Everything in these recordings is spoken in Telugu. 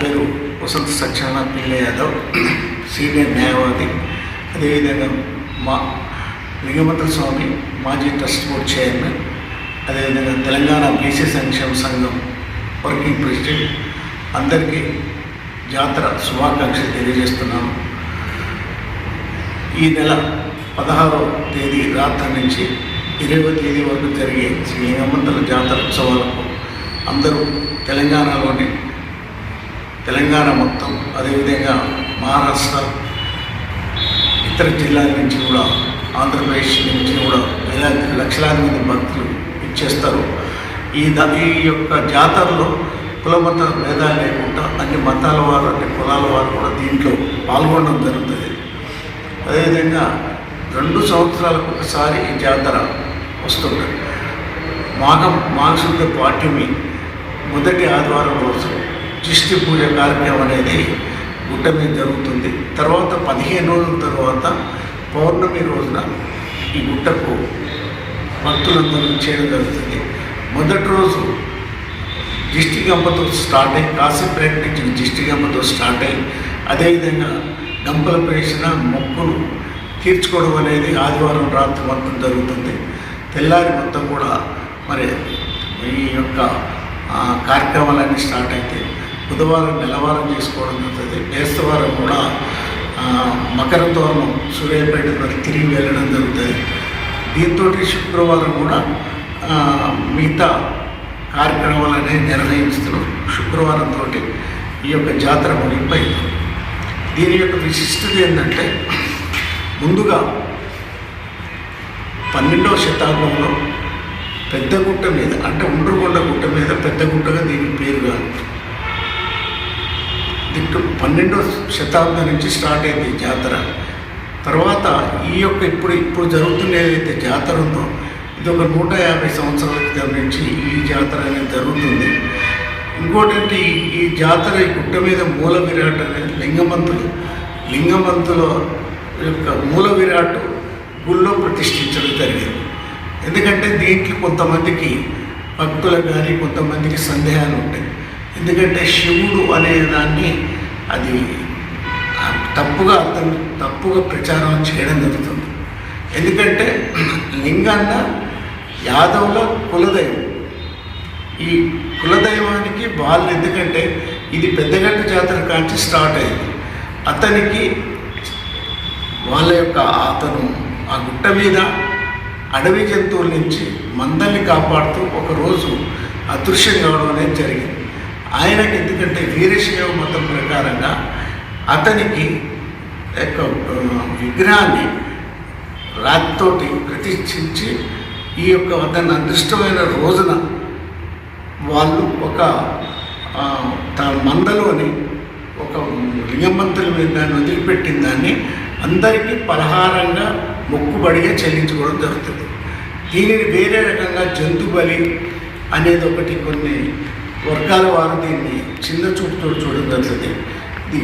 పేరు వసంత సత్యనారాయణ పిల్ల యాదవ్ సీనియర్ న్యాయవాది. అదేవిధంగా మా లింగమంత్ర స్వామి మాజీ ట్రస్ట్ బోర్డ్ చైర్మన్. అదేవిధంగా తెలంగాణ బీసీ సంక్షేమ సంఘం వర్కింగ్ ప్రెసిడెంట్. అందరికీ జాతర శుభాకాంక్షలు తెలియజేస్తున్నాను. ఈ నెల పదహారో తేదీ రాత్రి నుంచి ఇరవై తేదీ వరకు జరిగే శ్రీ లింగమంతల జాతర ఉత్సవాలకు అందరూ తెలంగాణలోని తెలంగాణ మొత్తం అదేవిధంగా మహారాష్ట్ర ఇతర జిల్లాల నుంచి కూడా ఆంధ్రప్రదేశ్ నుంచి కూడా వేలాది లక్షలాది మంది భక్తులు ఇచ్చేస్తారు ఈ ద ఈ యొక్క జాతరలో కులమత భేదాలు లేకుండా అన్ని మతాల వారు అన్ని కులాల వారు కూడా దీంట్లో పాల్గొనడం జరుగుతుంది. అదేవిధంగా రెండు సంవత్సరాలకు ఒకసారి ఈ జాతర వస్తుంది. మాఘం మాఘశుద్ధ పాఠ్యమి మొదటి ఆదివారం రోజు. జిష్టి పూజ కార్యక్రమం అనేది గుట్ట మీద జరుగుతుంది. తర్వాత పదిహేను రోజుల తర్వాత పౌర్ణమి రోజున ఈ గుట్టకు భక్తులందరూ చేయడం జరుగుతుంది. మొదటి రోజు దిష్టి గంపతో స్టార్ట్ అయ్యి కాశీపేట నుంచి దిష్టి గంపతో స్టార్ట్ అయ్యి అదేవిధంగా గంపల పేసిన మొక్కులు తీర్చుకోవడం అనేది ఆదివారం రాత్రి మొత్తం జరుగుతుంది. తెల్లారి మొత్తం కూడా మరి ఈ యొక్క కార్యక్రమాలన్నీ స్టార్ట్ అయితే బుధవారం నెలవారం చేసుకోవడం జరుగుతుంది. బేస్తవారం కూడా మకర తోరణం సూర్యాపేట తిరిగి వెళ్ళడం జరుగుతుంది. దీంతో శుక్రవారం కూడా మిగతా మిగతా కార్యక్రమాలనే నిర్ణయిస్తున్నాం శుక్రవారంతో ఈ యొక్క జాతర ముగిపోయింది. దీని యొక్క విశిష్టత ఏంటంటే ముందుగా పన్నెండవ శతాబ్దంలో పెద్ద గుట్ట మీద అంటే ఉండ్రుగొండ గుట్ట మీద పెద్ద గుట్టగా దీనికి పేరుగా దీంట్లో పన్నెండవ శతాబ్దం నుంచి స్టార్ట్ అయింది జాతర. తర్వాత ఈ యొక్క ఇప్పుడు ఇప్పుడు జరుగుతున్న ఏదైతే జాతర ఉందో ఇది ఒక నూట యాభై సంవత్సరాల క్రితం నుంచి ఈ జాతర అనేది జరుగుతుంది. ఇంకోటి ఈ- ఈ జాతర ఈ గుట్ట మీద మూల విరాట్ అనేది లింగమంతులు లింగమంతుల యొక్క మూల విరాట్ గుళ్ళో ప్రతిష్ఠించడం జరిగింది. ఎందుకంటే దీంట్లో కొంతమందికి భక్తులకు కానీ కొంతమందికి సందేహాలు ఉంటాయి. ఎందుకంటే శివుడు అనేదాన్ని అది తప్పుగా అర్థం తప్పుగా ప్రచారం చేయడం జరుగుతుంది. ఎందుకంటే లింగన్న యాదవుల కులదైవం. ఈ కులదైవానికి వాళ్ళు ఎందుకంటే ఇది పెద్దగట్ట జాతర కాంచి స్టార్ట్ అయింది. అతనికి వాళ్ళ యొక్క అతను ఆ గుట్ట మీద అడవి జంతువుల నుంచి మందల్ని కాపాడుతూ ఒకరోజు అదృశ్యం కావడం అనేది జరిగింది. ఆయనకి ఎందుకంటే వీరశైవ మతం ప్రకారంగా అతనికి యొక్క విగ్రహాన్ని రాతితోటి ప్రతిష్ఠించి ఈ యొక్క అతని అదృష్టమైన రోజున వాళ్ళు ఒక తన మందలోని ఒక లింగమంతుల మీద దాన్ని వదిలిపెట్టిన దాన్ని అందరికీ పలహారంగా మొక్కుబడిగా చెల్లించుకోవడం జరుగుతుంది. దీనిని వేరే రకంగా జంతు బలి అనేది ఒకటి కొన్ని వర్గాల వారు దీన్ని చిన్న చూపుతో చూడడం జరుగుతుంది ఇది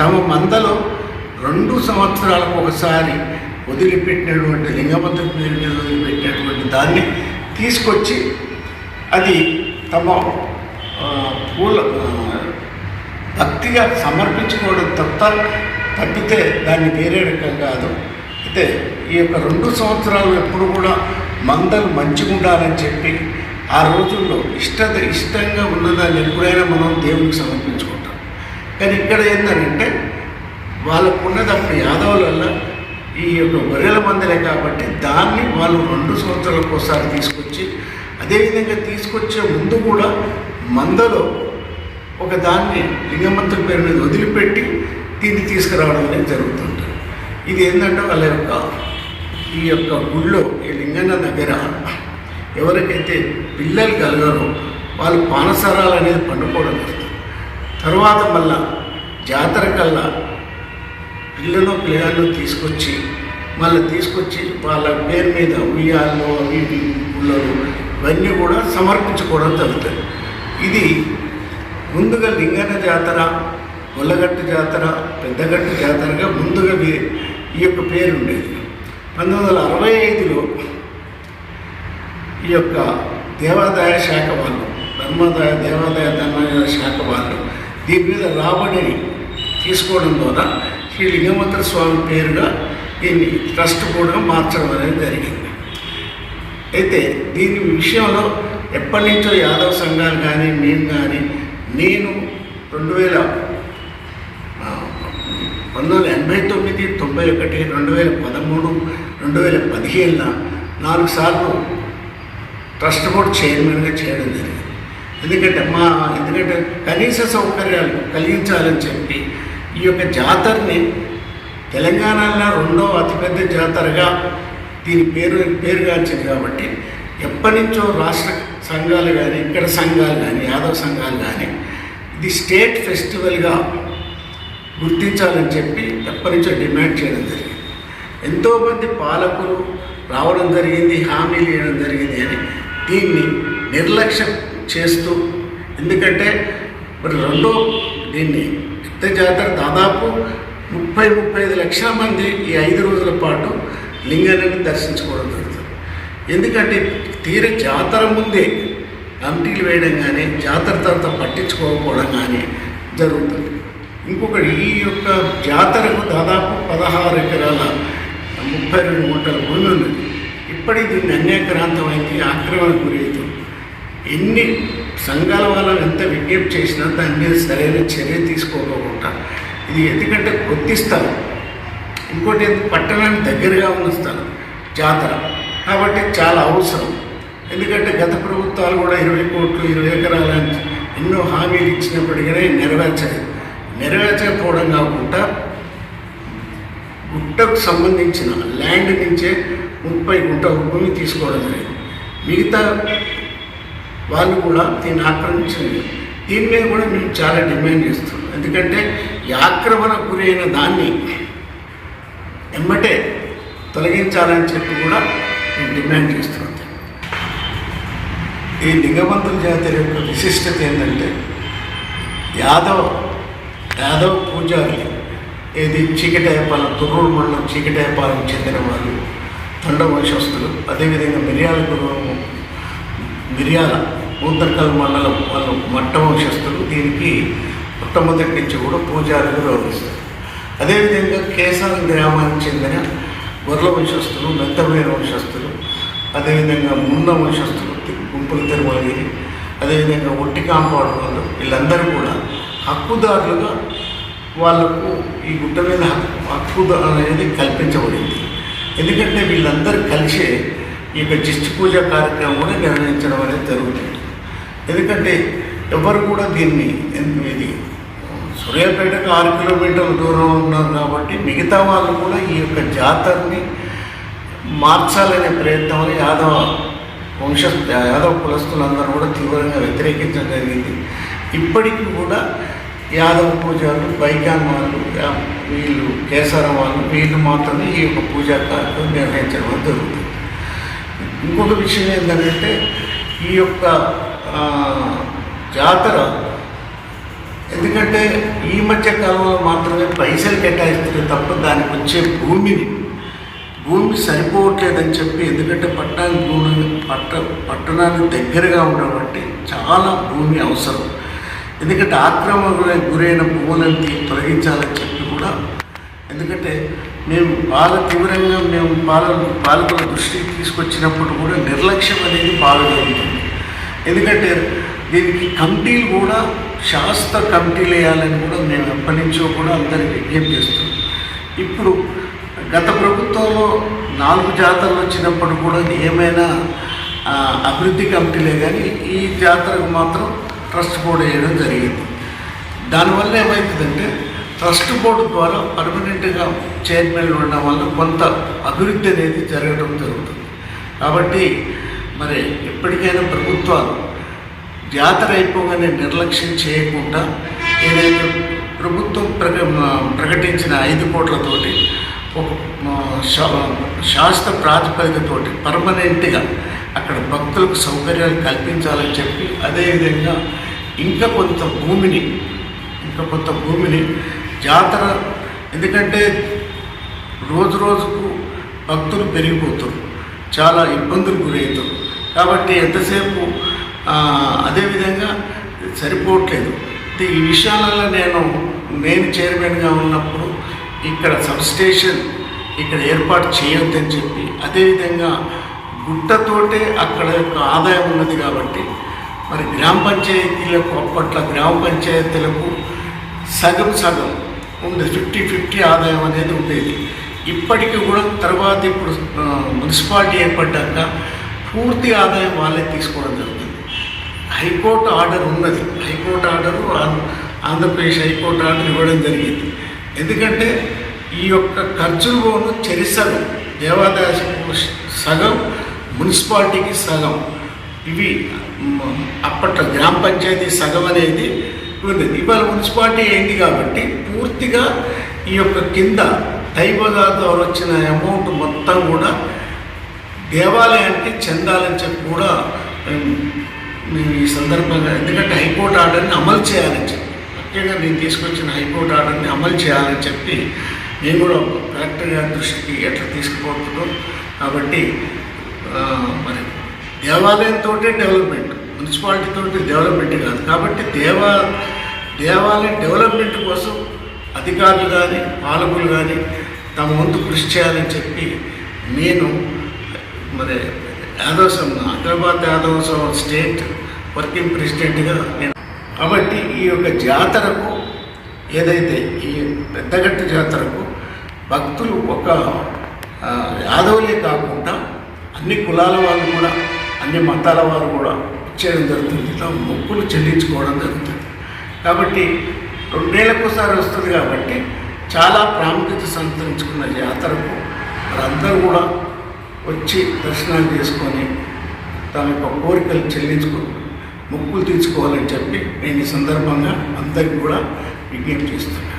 తమ మందలో రెండు సంవత్సరాలకు ఒకసారి వదిలిపెట్టినటువంటి లింగమంతుల పేరు మీద వదిలిపెట్టినటువంటి దాన్ని తీసుకొచ్చి అది తమ పూల భక్తిగా సమర్పించుకోవడం తప్ప తప్పితే దాన్ని వేరే రకం కాదు అయితే ఈ యొక్క రెండు సంవత్సరాలు ఎప్పుడు కూడా మందలు మంచిగా ఉండాలని చెప్పి ఆ రోజుల్లో ఇష్టత ఇష్టంగా ఉన్నదాన్ని ఎప్పుడైనా మనం దేవునికి సమర్పించుకుంటాం. కానీ ఇక్కడ ఏంటంటే వాళ్ళకు ఉన్నది అప్పుడు యాదవులల్లో ఈ యొక్క గొర్రెల మందలే కాబట్టి దాన్ని వాళ్ళు రెండు సంవత్సరాలకు ఒకసారి తీసుకొచ్చి అదేవిధంగా తీసుకొచ్చే ముందు కూడా మందలో ఒక దాన్ని లింగమంతుల పేరు మీద వదిలిపెట్టి దీన్ని తీసుకురావడం అనేది జరుగుతుంటుంది. ఇది ఏంటంటే వాళ్ళ యొక్క ఈ యొక్క గుళ్ళో ఈ లింగన్న దగ్గర ఎవరికైతే పిల్లలు కలగరో వాళ్ళు పానసరాలు అనేది పండుకోవడం జరుగుతుంది. తర్వాత మళ్ళా జాతర కల్లా పిల్లను పిల్లలను తీసుకొచ్చి మళ్ళీ తీసుకొచ్చి వాళ్ళ పేరు మీద ఉయ్యాలు అవి పుల్లలు ఇవన్నీ కూడా సమర్పించుకోవడం జరుగుతుంది. ఇది ముందుగా లింగన జాతర గొల్లగట్టు జాతర పెద్దగట్టు జాతరగా ముందుగా ఈ యొక్క పేరు ఉండేది. పంతొమ్మిది వందల అరవై ఐదులో యొక్క దేవాదాయ శాఖ వాళ్ళు ధర్మాదాయ దేవాదాయ ధర్మాదాయ శాఖ వాళ్ళు దీని మీద రాబడిని తీసుకోవడం ద్వారా శ్రీ లింగమంత్ర స్వామి పేరుగా దీన్ని ట్రస్ట్ కూడా మార్చడం అనేది జరిగింది. అయితే దీని విషయంలో ఎప్పటి నుంచో యాదవ్ సంఘాలు కానీ మేము కానీ నేను రెండు వేల పంతొమ్మిది వందల ఎనభై తొమ్మిది తొంభై ఒకటి రెండు వేల పదమూడు రెండు వేల పదిహేనున నాలుగు సార్లు ట్రస్ట్ బోర్డ్ చైర్మన్గా చేయడం జరిగింది. ఎందుకంటే మా ఎందుకంటే కనీస సౌకర్యాలు కలిగించాలని చెప్పి ఈ యొక్క జాతరని తెలంగాణలో రెండో అతిపెద్ద జాతరగా దీని పేరు పేరుగాల్చింది కాబట్టి ఎప్పటి నుంచో రాష్ట్ర సంఘాలు కానీ ఇక్కడ సంఘాలు కానీ యాదవ్ సంఘాలు కానీ ఇది స్టేట్ ఫెస్టివల్గా గుర్తించాలని చెప్పి ఎప్పటి నుంచో డిమాండ్ చేయడం జరిగింది. ఎంతోమంది పాలకులు రావడం జరిగింది హామీలు ఇవ్వడం జరిగింది అని దీన్ని నిర్లక్ష్యం చేస్తూ ఎందుకంటే మరి రెండో దీన్ని పెద్ద జాతర దాదాపు ముప్పై ముప్పై ఐదు లక్షల మంది ఈ ఐదు రోజుల పాటు లింగాన్ని దర్శించుకోవడం జరుగుతుంది. ఎందుకంటే తీర జాతర ముందే కమిటీలు వేయడం కానీ జాతర తర్వాత పట్టించుకోకపోవడం కానీ జరుగుతుంది. ఇంకొకటి ఈ యొక్క జాతరకు దాదాపు పదహారు ఎకరాల ముప్పై రెండు గుంటల భూమి ఉన్నది. ఇప్పటికి దీన్ని అన్యాక్రాంతమైంది ఆక్రమణకు గురవుతుంది ఎన్ని సంఘాల వాళ్ళు ఎంత విజ్ఞప్తి చేసినా దాని మీద సరైన చర్య తీసుకోకుండా ఇది ఎందుకంటే కొద్ది స్థలం. ఇంకోటి పట్టణానికి దగ్గరగా ఉన్న స్థలం జాతర. కాబట్టి చాలా అవసరం. ఎందుకంటే గత ప్రభుత్వాలు కూడా ఇరవై కోట్లు ఇరవై ఎకరాలని ఎన్నో హామీలు ఇచ్చినప్పటికీ నెరవేర్చలేదు. నెరవేర్చకపోవడం కాకుండా గుట్టకు సంబంధించిన ల్యాండ్ నుంచే ముప్పై గుంటల భూమి తీసుకోవడం జరిగింది మిగతా వాళ్ళు కూడా దీన్ని ఆక్రమించింది దీని మీద కూడా మేము చాలా డిమాండ్ చేస్తున్నాం. ఎందుకంటే ఈ ఆక్రమణ గురైన దాన్ని ఎమ్మటే తొలగించాలని చెప్పి కూడా మేము డిమాండ్ చేస్తున్నాం. ఈ లింగమంతుల జాతర యొక్క విశిష్టత ఏంటంటే యాదవ్ యాదవ్ పూజారి ఏది చీకటేపాలెం తుర్రూరు మండలం చీకటేపాలెం చెందిన వాళ్ళు తండ వంశస్థులు అదేవిధంగా మిర్యాల గురువు మిర్యాల మూతర్కల్ మండలం వాళ్ళు మట్ట వంశస్థులు దీనికి మొట్టమొదటి నుంచి కూడా పూజారులు గౌరవిస్తారు అదేవిధంగా కేసర గ్రామానికి చెందిన గొర్రెల వంశస్థులు మెత్తమైన వంశస్థులు అదేవిధంగా మున్న వంశస్థులు గుంపులు తిరుమలగిరి అదేవిధంగా ఒట్టి కాంపౌండ్ వాళ్ళు వీళ్ళందరూ కూడా హక్కుదారులుగా వాళ్ళకు ఈ గుట్ట మీద హక్కు హక్కు అనేది కల్పించబడింది. ఎందుకంటే వీళ్ళందరూ కలిసే ఈ యొక్క జిష్టి పూజ కార్యక్రమం కూడా నిర్వహించడం అనేది జరుగుతుంది. ఎందుకంటే ఎవరు కూడా దీన్ని ఇది సూర్యాపేటకు ఆరు కిలోమీటర్ల దూరం ఉన్నారు కాబట్టి మిగతా వాళ్ళు కూడా ఈ యొక్క జాతరని మార్చాలనే ప్రయత్నంలో యాదవ వంశ యాదవ కులస్తులందరూ కూడా తీవ్రంగా వ్యతిరేకించడం జరిగింది. ఇప్పటికీ కూడా యాదవ పూజారులు బైకాన్ వాళ్ళు వీళ్ళు కేసారం వాళ్ళు వీళ్ళు మాత్రమే ఈ యొక్క పూజా కార్యక్రమం నిర్వహించడం జరుగుతుంది. ఇంకొక విషయం ఏంటంటే ఈ యొక్క జాతర ఎందుకంటే ఈ మధ్య కాలంలో మాత్రమే పైసలు కేటాయిస్తుంది తప్ప దానికి వచ్చే భూమిని భూమి సరిపోవట్లేదని చెప్పి ఎందుకంటే పట్టణానికి భూమి పట్ట పట్టణానికి దగ్గరగా ఉండబట్టి చాలా భూమి అవసరం. ఎందుకంటే ఆక్రమణకు గురైన భూములని తొలగించాలని చెప్పి కూడా ఎందుకంటే మేము బాగా తీవ్రంగా మేము పాలన పాలకుల దృష్టికి తీసుకొచ్చినప్పుడు కూడా నిర్లక్ష్యం అనేది బాగా జరుగుతుంది ఎందుకంటే దీనికి కమిటీలు కూడా శాస్త్ర కమిటీలు వేయాలని కూడా మేము ఎప్పటి నుంచో కూడా అందరికి విజ్ఞప్తి చేస్తున్నాం. ఇప్పుడు గత ప్రభుత్వంలో నాలుగు జాతరలు వచ్చినప్పుడు కూడా ఏమైనా అభివృద్ధి కమిటీలే కానీ ఈ జాతరకు మాత్రం ట్రస్ట్ బోర్డు వేయడం జరిగింది. దానివల్ల ఏమవుతుందంటే ట్రస్ట్ బోర్డు ద్వారా పర్మనెంట్గా చైర్మన్ ఉండడం వల్ల కొంత అభివృద్ధి అనేది జరగడం జరుగుతుంది. కాబట్టి మరి ఎప్పటికైనా ప్రభుత్వాలు జాతర అయిపోగానే నిర్లక్ష్యం చేయకుండా ఏదైతే ప్రభుత్వం ప్రక ప్రకటించిన ఐదు కోట్లతోటి ఒక శాస్త్ర ప్రాతిపదికతోటి పర్మనెంట్గా అక్కడ భక్తులకు సౌకర్యాలు కల్పించాలని చెప్పి అదేవిధంగా ఇంకా కొంత భూమిని ఇంకా కొంత భూమిని జాతర ఎందుకంటే రోజు రోజుకు భక్తులు పెరిగిపోతారు చాలా ఇబ్బందులు గురవుతారు కాబట్టి ఎంతసేపు అదేవిధంగా సరిపోవట్లేదు. ఈ విషయాలలో నేను నేను చైర్మన్గా ఉన్నప్పుడు ఇక్కడ సబ్స్టేషన్ ఇక్కడ ఏర్పాటు చేయొద్దని చెప్పి అదేవిధంగా గుట్టతోటే అక్కడ యొక్క ఆదాయం ఉన్నది కాబట్టి మరి గ్రామ పంచాయతీలకు అప్పట్లో గ్రామ పంచాయతీలకు సగం సగం ఉంది ఫిఫ్టీ ఫిఫ్టీ ఆదాయం అనేది ఉండేది. ఇప్పటికీ కూడా తర్వాత ఇప్పుడు మున్సిపాలిటీ ఏర్పడ్డాక పూర్తి ఆదాయం వాళ్ళే తీసుకోవడం జరుగుతుంది. హైకోర్టు ఆర్డర్ ఉన్నది. High court order Andhra Pradesh high court order ఇవ్వడం జరిగింది. ఎందుకంటే ఈ యొక్క ఖర్చులు చరిసగం చెరి దేవాదాయ సగం మున్సిపాలిటీకి సగం. ఇవి అప్పట్లో గ్రామ పంచాయతీ సగం అనేది ఉన్నది ఇవాళ మున్సిపాలిటీ అయింది కాబట్టి పూర్తిగా ఈ యొక్క కింద టైబగా ద్వారా వచ్చిన అమౌంట్ మొత్తం కూడా దేవాలయానికి చెందాలని చెప్పి కూడా మేము ఈ సందర్భంగా ఎందుకంటే హైకోర్టు ఆర్డర్ని అమలు చేయాలని చెప్పి ముఖ్యంగా నేను తీసుకొచ్చిన హైకోర్టు ఆర్డర్ని అమలు చేయాలని చెప్పి నేను కూడా కలెక్టర్ గారి దృష్టికి ఎట్లా తీసుకుపోతున్నాం. కాబట్టి మరి దేవాలయంతో డెవలప్మెంట్ మున్సిపాలిటీతో డెవలప్మెంట్ కాదు. కాబట్టి దేవా దేవాలయం డెవలప్మెంట్ కోసం అధికారులు కానీ పాలకులు కానీ తమ వంతు కృషి చేయాలని చెప్పి నేను మరి యాదవసం సంఘ హైదరాబాద్ యాదవ్ స్టేట్ వర్కింగ్ ప్రెసిడెంట్గా నేను కాబట్టి ఈ యొక్క జాతరకు ఏదైతే ఈ పెద్దగట్టు జాతరకు భక్తులు ఒక యాదవులే కాకుండా అన్ని కులాల వాళ్ళు కూడా అన్ని మతాల వారు కూడా చేయడం జరుగుతుంది. ఇలా మొక్కులు చెల్లించుకోవడం జరుగుతుంది. కాబట్టి రెండేళ్ళకోసారి వస్తుంది కాబట్టి చాలా ప్రాముఖ్యత సంతరించుకున్న జాతరకు వారందరూ కూడా వచ్చి దర్శనాలు చేసుకొని తమ యొక్క కోరికలు చెల్లించుకొని మొక్కులు తీర్చుకోవాలని చెప్పి నేను ఈ సందర్భంగా అందరికీ కూడా విజ్ఞప్తి చేస్తున్నాను.